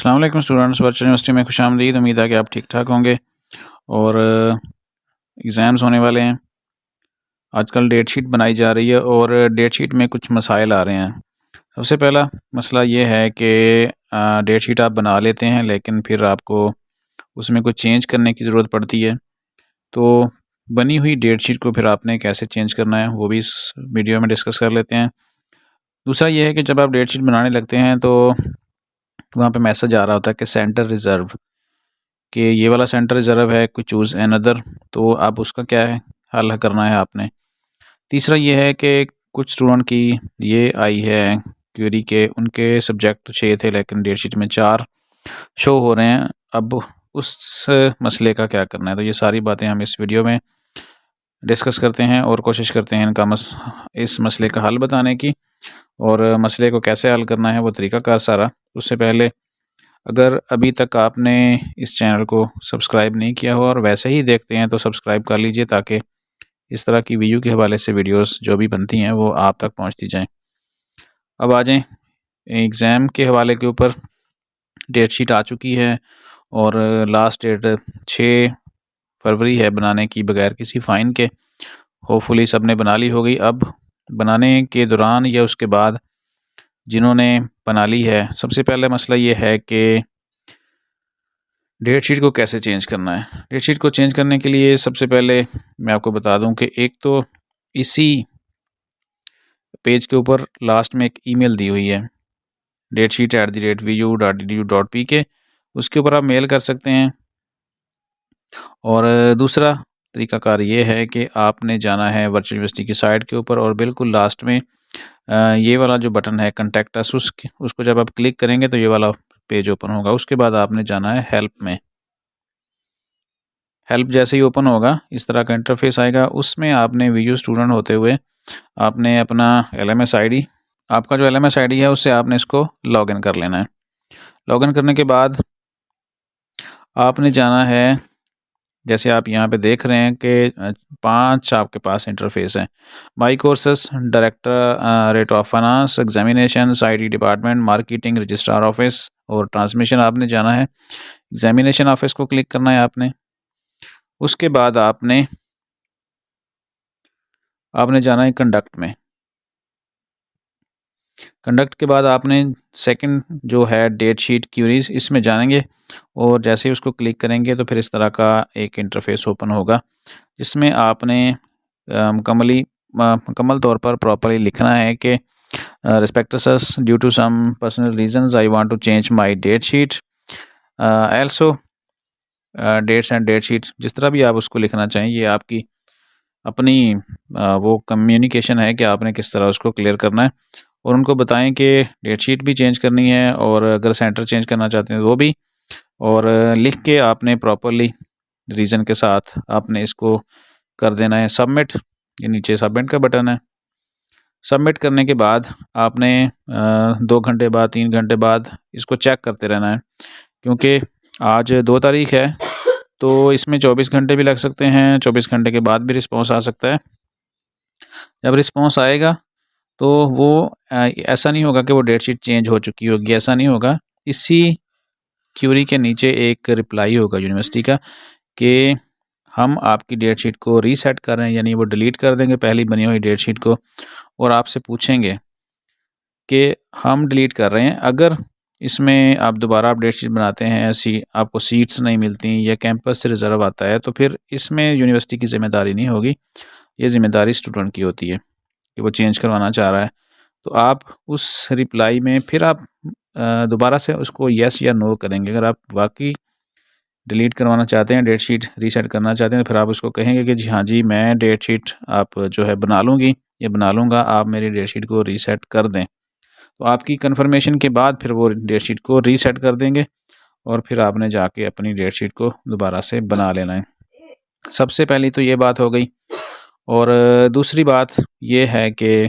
अल्लाम students virtual university में खुश आमदीद उम्मीद है कि आप ठीक ठाक होंगे और एग्ज़ाम्स होने वाले हैं। आजकल डेट शीट बनाई जा रही है और डेट शीट में कुछ मसाइल आ रहे हैं। सबसे पहला मसला ये है कि डेट शीट आप बना लेते हैं, लेकिन फिर आपको उसमें कुछ चेंज करने की ज़रूरत पड़ती है। तो बनी हुई डेट शीट को फिर आपने कैसे चेंज करना है, वो भी इस वीडियो में डिस्कस कर लेते हैं। दूसरा ये है कि जब आप डेट शीट बनाने लगते हैं तो वहाँ पे मैसेज आ रहा होता है कि सेंटर रिज़र्व, कि ये वाला सेंटर रिज़र्व है कोई चूज़ एन अदर तो आप उसका क्या है? हल करना है आपने। तीसरा ये है कि कुछ स्टूडेंट की ये आई है क्यूरी के, उनके सब्जेक्ट तो छः थे, लेकिन डेट शीट में चार शो हो रहे हैं। अब उस मसले का क्या करना है? तो ये सारी बातें हम इस वीडियो में डिस्कस करते हैं और कोशिश करते हैं इनका मस, इस मसले का हल बताने की। और मसले को कैसे हल करना है, वो तरीक़ाकार सारा। उससे पहले, अगर अभी तक आपने इस चैनल को सब्सक्राइब नहीं किया हो और वैसे ही देखते हैं तो सब्सक्राइब कर लीजिए ताकि इस तरह की वीडियो के हवाले से वीडियोस जो भी बनती हैं, वो आप तक पहुँचती जाएँ। अब आ जाएँ, एग्ज़ाम के हवाले के ऊपर। डेट शीट आ चुकी है और लास्ट डेट छः फरवरी है बनाने की बगैर किसी फ़ाइन के। होपफुली सबने बना ली होगी। अब बनाने के दौरान या उसके बाद जिन्होंने बना ली है, सबसे पहला मसला ये है कि डेट शीट को कैसे चेंज करना है? डेट शीट को चेंज करने के लिए सबसे पहले मैं आपको बता दूँ कि एक तो इसी पेज के ऊपर लास्ट में एक ईमेल दी हुई है। Date sheet at the rate V U dot D U dot P K. उसके ऊपर आप मेल कर सकते हैं। और दूसरा तरीक़ाकार ये है कि आपने जाना है वर्चुअल यूनिवर्सिटी की साइट के ऊपर और बिल्कुल लास्ट में ये वाला जो बटन है कंटेक्ट अस उस उसको जब आप क्लिक करेंगे तो ये वाला पेज ओपन होगा। उसके बाद आपने जाना है हेल्प में। हेल्प जैसे ही ओपन होगा, इस तरह का इंटरफेस आएगा। उसमें आपने वीडियो स्टूडेंट होते हुए आपने अपना एल एम आपका जो एल एम है, उससे आपने इसको लॉगिन कर लेना है। लॉगिन करने के बाद आपने जाना है जैसे आप यहाँ पे देख रहे हैं कि पाँच आपके पास इंटरफेस हैं। My courses directorate of finance examination I department marketing registrar office और ट्रांसमिशन आपने जाना है। एग्जामिनेशन ऑफ़िस को क्लिक करना है आपने। उसके बाद आपने आपने जाना है कंडक्ट में। कंडक्ट के बाद आपने सेकंड जो है डेट शीट क्यूरीज इसमें जानेंगे और जैसे ही उसको क्लिक करेंगे तो फिर इस तरह का एक इंटरफेस ओपन होगा, जिसमें आपने मुकमली मुकम्मल तौर पर प्रॉपरली लिखना है कि respects due to some personal reasons I want to change my date sheet also dates and date sheet जिस तरह भी आप उसको लिखना चाहें, ये आपकी अपनी वो कम्युनिकेशन है कि आपने किस तरह उसको क्लियर करना है। और उनको बताएँ कि डेट शीट भी चेंज करनी है और अगर सेंटर चेंज करना चाहते हैं तो वो भी। और लिख के आपने प्रॉपरली रीज़न के साथ आपने इसको कर देना है सबमिट ये नीचे सबमिट का बटन है। सबमिट करने के बाद आपने दो घंटे बाद, तीन घंटे बाद इसको चेक करते रहना है। क्योंकि आज दो तारीख है तो इसमें चौबीस घंटे भी लग सकते हैं, चौबीस घंटे के बाद भी रिस्पॉन्स आ सकता है। जब रिस्पॉन्स आएगा तो वो ऐसा नहीं होगा कि वो डेट शीट चेंज हो चुकी होगी, ऐसा नहीं होगा। इसी क्यूरी के नीचे एक रिप्लाई होगा यूनिवर्सिटी का कि हम आपकी डेट शीट को रीसेट कर रहे हैं, यानी वो डिलीट कर देंगे, पहली बनी हुई डेट शीट को, और आपसे पूछेंगे कि हम डिलीट कर रहे हैं। अगर इसमें आप दोबारा आप डेट शीट बनाते हैं सी आपको सीट्स नहीं मिलती या कैंपस से रिज़र्व आता है तो फिर इसमें यूनिवर्सिटी की ज़िम्मेदारी नहीं होगी, ये ज़िम्मेदारी स्टूडेंट की होती है। कि वो चेंज करवाना चाह रहा है। तो आप उस रिप्लाई में फिर आप दोबारा से उसको येस या नो करेंगे। अगर आप वाकई डिलीट करवाना चाहते हैं डेट शीट रीसेट करना चाहते हैं तो फिर आप उसको कहेंगे कि जी हाँ जी, मैं डेट शीट आप जो है बना लूँगी, या बना लूँगा, आप मेरी डेट शीट को रीसेट कर दें। तो आपकी कन्फर्मेशन के बाद फिर वो डेट शीट को रीसेट कर देंगे और फिर आपने जाके अपनी डेट शीट को दोबारा से बना लेना है। सबसे पहली तो ये बात हो गई और दूसरी बात ये है कि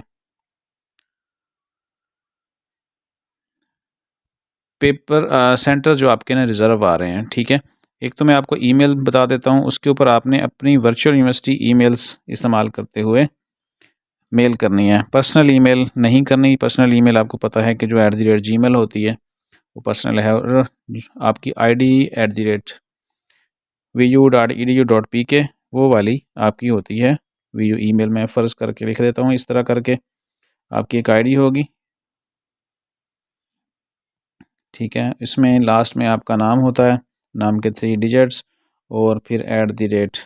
पेपर सेंटर जो आपके ना रिज़र्व आ रहे हैं, ठीक है? एक तो मैं आपको ईमेल बता देता हूँ, उसके ऊपर आपने अपनी वर्चुअल यूनिवर्सिटी ईमेल्स इस्तेमाल करते हुए मेल करनी है। पर्सनल ईमेल नहीं करनी, पर्सनल ईमेल आपको पता है कि जो एट दी रेट जी होती है, वो पर्सनल है और आपकी ID at the rate V U dot E D U dot P K, वो वाली आपकी होती है। वी यू ई मेल में फ़र्ज़ करके लिख देता हूँ, इस तरह करके आपकी एक आईडी होगी। ठीक है, इसमें लास्ट में आपका नाम होता है, नाम के थ्री डिजिट्स और फिर at the rate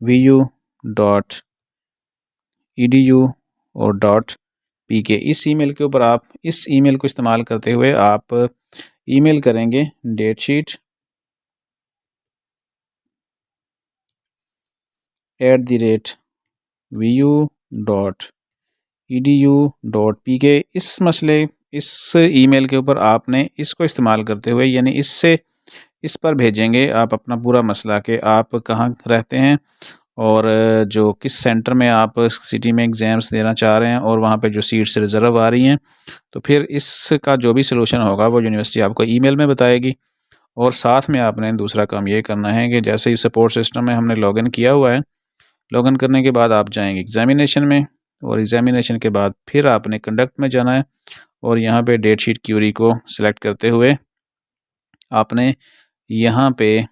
V U dot E D U और डॉट पी के इस ईमेल के ऊपर आप, इस ईमेल को इस्तेमाल करते हुए आप ईमेल करेंगे date sheet at the rate V U dot E D U dot P K इस मसले, इस ईमेल के ऊपर आपने इसको इस्तेमाल करते हुए, यानी इससे इस पर भेजेंगे आप अपना पूरा मसला कि, आप कहाँ रहते हैं और जो किस सेंटर में आप सिटी में एग्ज़ाम्स देना चाह रहे हैं और वहाँ पे जो सीट्स रिज़र्व आ रही हैं तो फिर इसका जो भी सलूशन होगा वो यूनिवर्सिटी आपको ईमेल में बताएगी। और साथ में आपने दूसरा काम ये करना है कि जैसे ही सपोर्ट सिस्टम में हमने लॉगिन किया हुआ है लॉगिन करने के बाद आप जाएँगे एग्ज़ामिनेशन में और एग्ज़ामिनेशन के बाद फिर आपने कंडक्ट में जाना है और यहाँ पे डेट शीट क्यूरी को सिलेक्ट करते हुए आपने यहाँ पे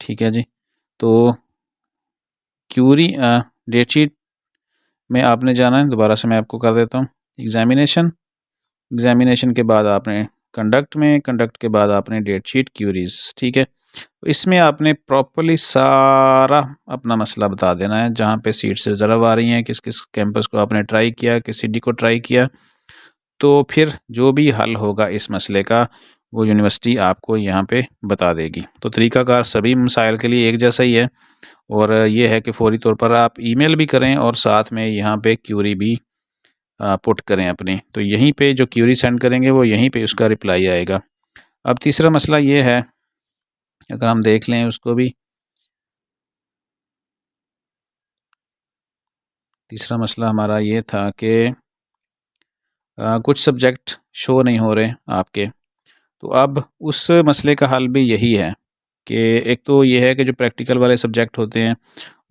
ठीक है जी। तो क्यूरी डेट शीट में आपने जाना है। दोबारा से मैं आपको कर देता हूँ। एग्ज़ामिनेशन एग्ज़ामिनेशन के बाद आपने कंडक्ट में कंडक्ट के बाद आपने डेट शीट क्यूरीज ठीक है? इसमें आपने प्रॉपरली सारा अपना मसला बता देना है, जहाँ पे सीट्स रिज़र्व आ रही हैं, किस किस कैंपस को आपने ट्राई किया, किस सिटी को ट्राई किया। तो फिर जो भी हल होगा इस मसले का, वो यूनिवर्सिटी आपको यहाँ पे बता देगी। तो तरीक़ाकार सभी मसाइल के लिए एक जैसा ही है, और ये है कि फौरी तौर पर आप ईमेल भी करें और साथ में यहाँ पे क्यूरी भी पुट करें अपनी। तो यहीं पे जो क्यूरी सेंड करेंगे, वो यहीं पे उसका रिप्लाई आएगा। अब तीसरा मसला ये है अगर हम देख लें उसको भी। तीसरा मसला हमारा ये था कि कुछ सब्जेक्ट शो नहीं हो रहे आपके। तो अब उस मसले का हल भी यही है कि एक तो ये है कि जो प्रैक्टिकल वाले सब्जेक्ट होते हैं,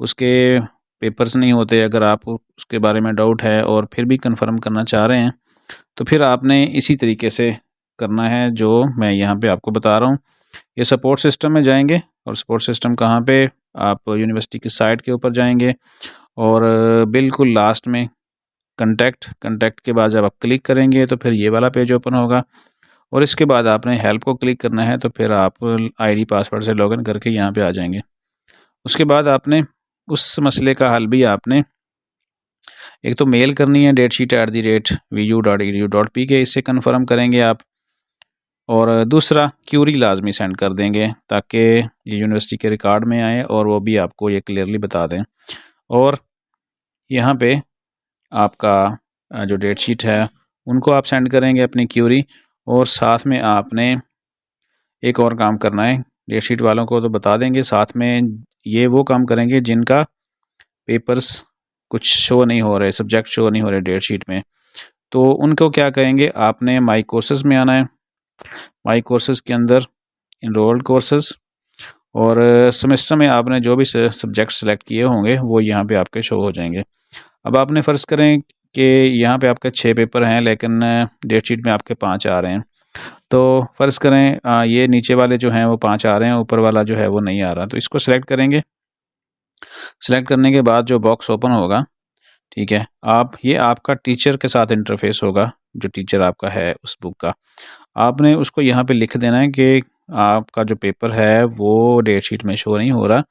उसके पेपर्स नहीं होते, अगर आप उसके बारे में डाउट है और फिर भी कंफर्म करना चाह रहे हैं तो फिर आपने इसी तरीके से करना है जो मैं यहाँ पे आपको बता रहा हूँ। ये सपोर्ट सिस्टम में जाएँगे और सपोर्ट सिस्टम कहाँ पे? आप यूनिवर्सिटी की साइट के ऊपर जाएँगे और बिल्कुल लास्ट में कंटेक्ट कंटेक्ट के बाद जब आप क्लिक करेंगे तो फिर ये वाला पेज ओपन होगा और इसके बाद आपने हेल्प को क्लिक करना है तो फिर आप आईडी पासवर्ड से लॉगिन करके यहाँ पे आ जाएँगे। उसके बाद आपने उस मसले का हल भी आपने एक तो मेल करनी है date sheet at the rate V U dot E D U dot P K इससे कन्फर्म करेंगे आप। और दूसरा क्यूरी लाजमी सेंड कर देंगे ताकि ये यूनिवर्सिटी के रिकॉर्ड में आए और वो भी आपको ये क्लियरली बता दें। और यहाँ पे आपका जो डेट शीट है, उनको आप सेंड करेंगे अपनी क्यूरी और साथ में आपने एक और काम करना है। डेट शीट वालों को तो बता देंगे, साथ में ये वो काम करेंगे जिनका पेपर्स कुछ शो नहीं हो रहे, सब्जेक्ट शो नहीं हो रहे डेट शीट में। तो उनको क्या कहेंगे, आपने माई कोर्सेज में आना है। माई कोर्सेज के अंदर इनरोल्ड कोर्सेज और सेमेस्टर में आपने जो भी सब्जेक्ट सेलेक्ट किए होंगे वो यहाँ पे आपके शो हो जाएँगे। अब आपने फ़र्ज़ करें कि यहाँ पे आपके छः पेपर हैं लेकिन डेट शीट में आपके पाँच आ रहे हैं। तो फ़र्ज़ करें आ, ये नीचे वाले जो हैं वो पाँच आ रहे हैं ऊपर वाला जो है वो नहीं आ रहा। तो इसको सिलेक्ट करेंगे। सिलेक्ट करने के बाद जो बॉक्स ओपन होगा ठीक है आप ये आपका टीचर के साथ इंटरफेस होगा जो टीचर आपका है उस बुक का। आपने उसको यहाँ पे लिख देना है कि आपका जो पेपर है वो डेट शीट में शो नहीं हो रहा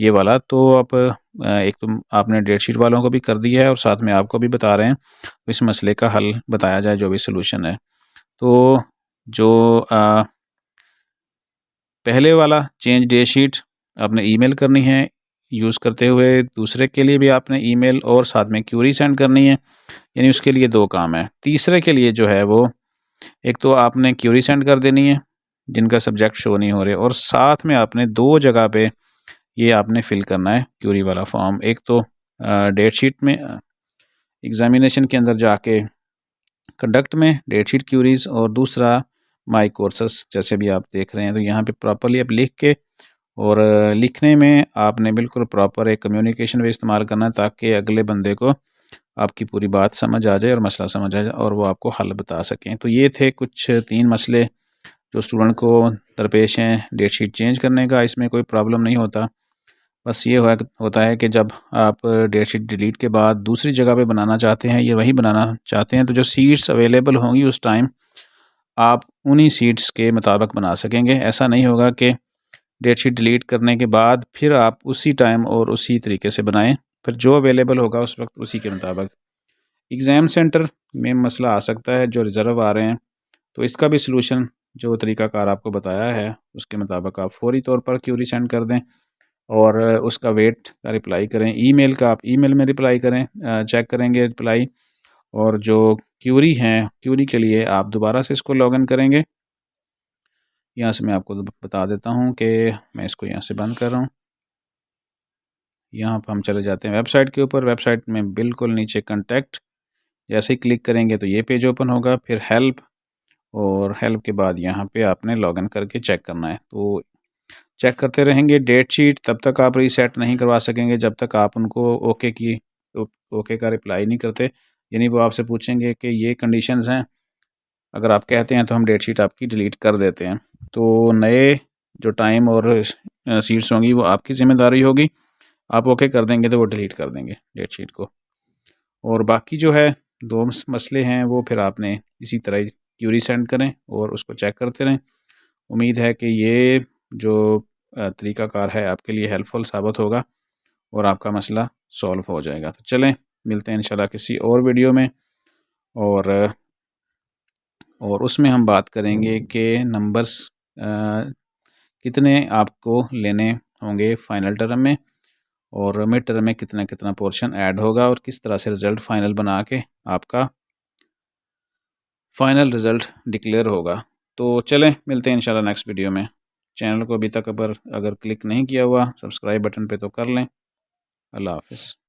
ये वाला। तो आप एक तो आपने डेट शीट वालों को भी कर दिया है और साथ में आपको भी बता रहे हैं तो इस मसले का हल बताया जाए जो भी सलूशन है। तो जो आ, पहले वाला चेंज डेट शीट आपने ईमेल करनी है यूज़ करते हुए दूसरे के लिए भी आपने ईमेल और साथ में क्यूरी सेंड करनी है यानी उसके लिए दो काम है। तीसरे के लिए जो है वो एक तो आपने क्यूरी सेंड कर देनी है, जिनका सब्जेक्ट शो नहीं हो रहे, और साथ में आपने दो जगह पे ये आपने फिल करना है क्यूरी वाला फॉर्म एक तो डेट शीट में एग्ज़ामिनेशन के अंदर जाके कंडक्ट में डेट शीट क्यूरीज और दूसरा माई कोर्सेस जैसे भी आप देख रहे हैं। तो यहाँ पे प्रॉपरली आप लिख के, और लिखने में आपने बिल्कुल प्रॉपर एक कम्युनिकेशन भी इस्तेमाल करना है, ताकि अगले बंदे को आपकी पूरी बात समझ आ जाए और मसला समझ आ जाए और वो आपको हल बता सकें। तो ये थे कुछ तीन मसले जो स्टूडेंट को दरपेश हैं डेट शीट चेंज करने का, इसमें कोई प्रॉब्लम नहीं होता। बस ये होता है कि जब आप डेट शीट डिलीट के बाद दूसरी जगह पे बनाना चाहते हैं, या वही बनाना चाहते हैं तो जो सीट्स अवेलेबल होंगी उस टाइम आप उन्हीं सीट्स के मुताबिक बना सकेंगे। ऐसा नहीं होगा कि डेट शीट डिलीट करने के बाद फिर आप उसी टाइम और उसी तरीके से बनाएँ। फिर जो अवेलेबल होगा उस वक्त उसी के मुताबिक। एग्ज़ाम सेंटर में मसला आ सकता है, जो रिज़र्व आ रहे हैं। तो इसका भी सलूशन जो तरीक़ाकार आपको बताया है, उसके मुताबिक आप फौरी तौर पर क्यूरी सेंड कर दें और उसका वेट का रिप्लाई करें। ईमेल का आप ईमेल में रिप्लाई करें चेक करेंगे रिप्लाई और जो क्यूरी हैं क्यूरी के लिए आप दोबारा से इसको लॉगिन करेंगे। यहाँ से मैं आपको बता देता हूँ कि मैं इसको यहाँ से बंद कर रहा हूँ। यहाँ पर हम चले जाते हैं वेबसाइट के ऊपर। वेबसाइट में बिल्कुल नीचे कंटेक्ट जैसे ही क्लिक करेंगे तो ये पेज ओपन होगा, फिर हेल्प और हेल्प के बाद यहाँ पे आपने लॉगिन करके चेक करना है। तो चेक करते रहेंगे डेट शीट तब तक आप रीसेट नहीं करवा सकेंगे। जब तक आप उनको ओके की ओके का रिप्लाई नहीं करते, यानी वो आपसे पूछेंगे कि ये कंडीशंस हैं। अगर आप कहते हैं तो हम डेट शीट आपकी डिलीट कर देते हैं। तो नए जो टाइम और सीट्स होंगी वो आपकी ज़िम्मेदारी होगी। आप ओके कर देंगे तो वो डिलीट कर देंगे डेट शीट को। और बाकी जो है, दो मसले हैं, वो फिर आपने इसी तरह क्यूरी सेंड करें और उसको चेक करते रहें। उम्मीद है कि ये जो तरीक़ाकार है, आपके लिए हेल्पफुल साबित होगा और आपका मसला सॉल्व हो जाएगा। तो चलें, मिलते हैं इंशाल्लाह किसी और वीडियो में और और उसमें हम बात करेंगे कि नंबर्स कितने आपको लेने होंगे फ़ाइनल टर्म में। और मिड टर्म में कितना कितना पोर्शन ऐड होगा और किस तरह से रिज़ल्ट फ़ाइनल बना के आपका फ़ाइनल रिज़ल्ट डिक्लेयर होगा। तो चलें, मिलते हैं इंशाल्लाह नेक्स्ट वीडियो में। चैनल को अभी तक अगर अगर क्लिक नहीं किया हुआ, सब्सक्राइब बटन पे तो कर लें। अल्लाह हाफिज़।